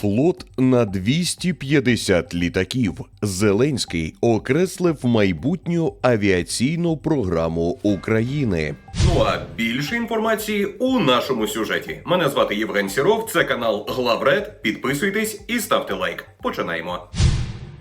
Флот на 250 літаків. Зеленський окреслив майбутню авіаційну програму України. Ну а більше інформації у нашому сюжеті. Мене звати Євген Сіров, це канал Главред. Підписуйтесь і ставте лайк. Починаємо.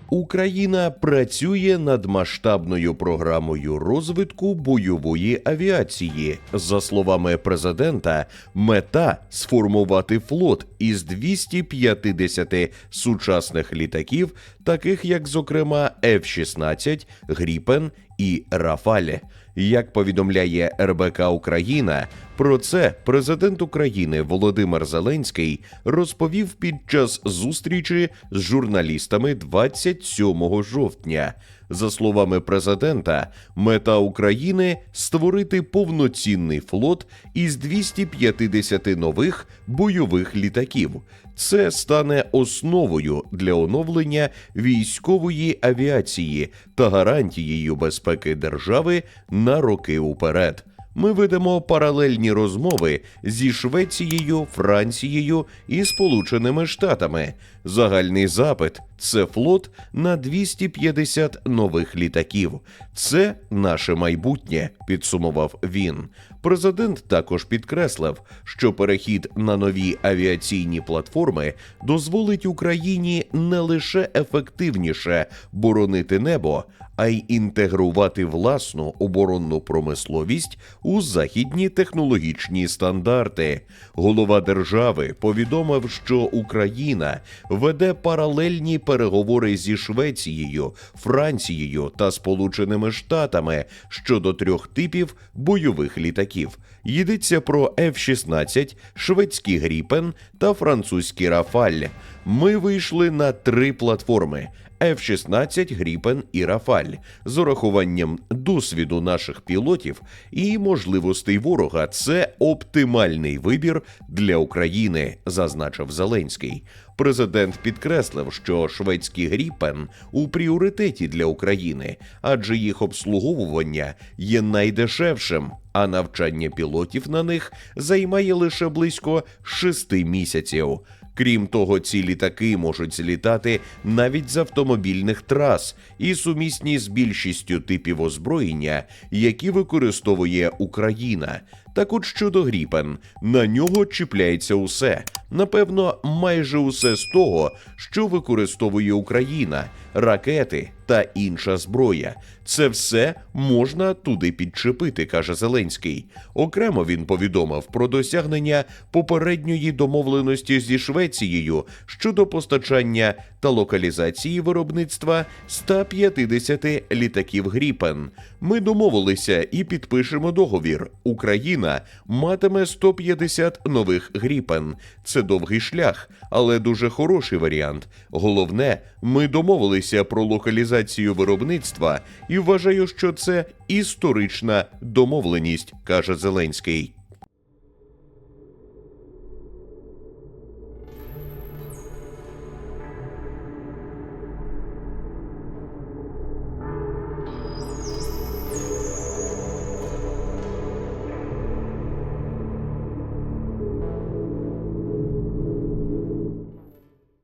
Україна працює над масштабною програмою розвитку бойової авіації. За словами президента, мета сформувати флот із 250 сучасних літаків, таких як, зокрема, F-16, Гріпен і Рафаль. Як повідомляє РБК Україна, про це президент України Володимир Зеленський розповів під час зустрічі з журналістами 27 жовтня. За словами президента, мета України створити повноцінний флот із 250 нових бойових літаків. Це стане основою для оновлення військової авіації та гарантією безпеки держави на роки уперед. Ми ведемо паралельні розмови зі Швецією, Францією і Сполученими Штатами. Загальний запит це флот на 250 нових літаків. Це наше майбутнє, підсумував він. Президент також підкреслив, що перехід на нові авіаційні платформи дозволить Україні не лише ефективніше боронити небо, а й інтегрувати власну оборонну промисловість у західні технологічні стандарти. Голова держави повідомив, що Україна веде паралельні переговори зі Швецією, Францією та Сполученими Штатами щодо трьох типів бойових літаків. Йдеться про F-16, шведський Гріпен та французький Рафаль. Ми вийшли на три платформи. F-16, Гріпен і Рафаль з урахуванням досвіду наших пілотів і можливостей ворога. Це оптимальний вибір для України, зазначив Зеленський. Президент підкреслив, що шведський Гріпен у пріоритеті для України, адже їх обслуговування є найдешевшим, а навчання пілотів на них займає лише близько шести місяців. Крім того, ці літаки можуть злітати навіть з автомобільних трас і сумісні з більшістю типів озброєння, які використовує Україна. Так от щодо Гріпен, на нього чіпляється усе. Напевно, майже усе з того, що використовує Україна, ракети та інша зброя. Це все можна туди підчепити, каже Зеленський. Окремо він повідомив про досягнення попередньої домовленості зі Швецією щодо постачання та локалізації виробництва 150 літаків Гріпен. Ми домовилися і підпишемо договір. Україна матиме 150 нових Гріпен. Це довгий шлях, але дуже хороший варіант. Головне, ми домовилися про локалізацію виробництва і вважаю, що це історична домовленість, каже Зеленський.